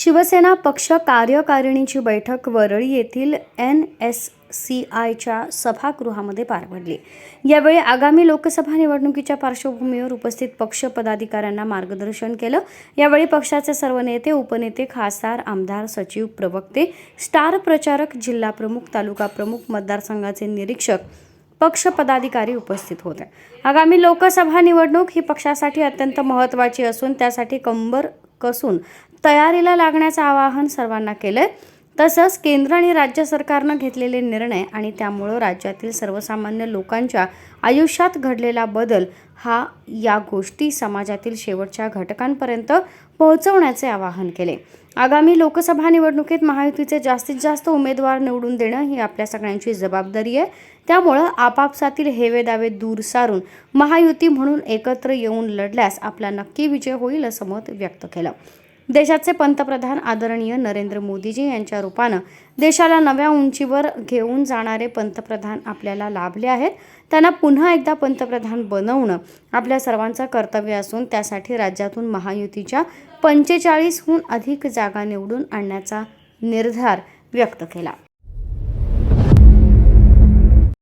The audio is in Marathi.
शिवसेना पक्ष कार्यकारिणीची बैठक वरळी येथील एन एस सी आयच्या सभागृहामध्ये पार पडली यावेळी आगामी लोकसभा निवडणुकीच्या पार्श्वभूमीवर उपस्थित पक्ष पदाधिकाऱ्यांना मार्गदर्शन केलं. यावेळी पक्षाचे सर्व नेते उपनेते खासदार आमदार सचिव प्रवक्ते स्टार प्रचारक जिल्हा प्रमुख तालुका प्रमुख मतदारसंघाचे निरीक्षक पक्ष पदाधिकारी उपस्थित होते. आगामी लोकसभा निवडणूक ही पक्षासाठी अत्यंत महत्त्वाची असून त्यासाठी कंबर कसून तयारीला लागण्याचं आवाहन सर्वांना केलं आहे तसंच केंद्र आणि राज्य सरकारनं घेतलेले निर्णय आणि त्यामुळं राज्यातील सर्वसामान्य लोकांच्या आयुष्यात घडलेला बदल हा या गोष्टी समाजातील शेवटच्या घटकांपर्यंत पोहोचवण्याचे आवाहन केले. आगामी लोकसभा निवडणुकीत महायुतीचे जास्तीत जास्त उमेदवार निवडून देणं ही आपल्या सगळ्यांची जबाबदारी आहे. त्यामुळं आपापसातील हेवेदावे दूर सारून महायुती म्हणून एकत्र येऊन लढल्यास आपला नक्की विजय होईल असं मत व्यक्त केलं. देशाचे पंतप्रधान आदरणीय नरेंद्र मोदीजी यांच्या रूपानं देशाला नव्या उंचीवर घेऊन जाणारे पंतप्रधान आपल्याला लाभले आहेत. त्यांना पुन्हा एकदा पंतप्रधान बनवणं आपल्या सर्वांचं कर्तव्य असून त्यासाठी राज्यातून महायुतीच्या पंचेचाळीसहून अधिक जागा निवडून आणण्याचा निर्धार व्यक्त केला.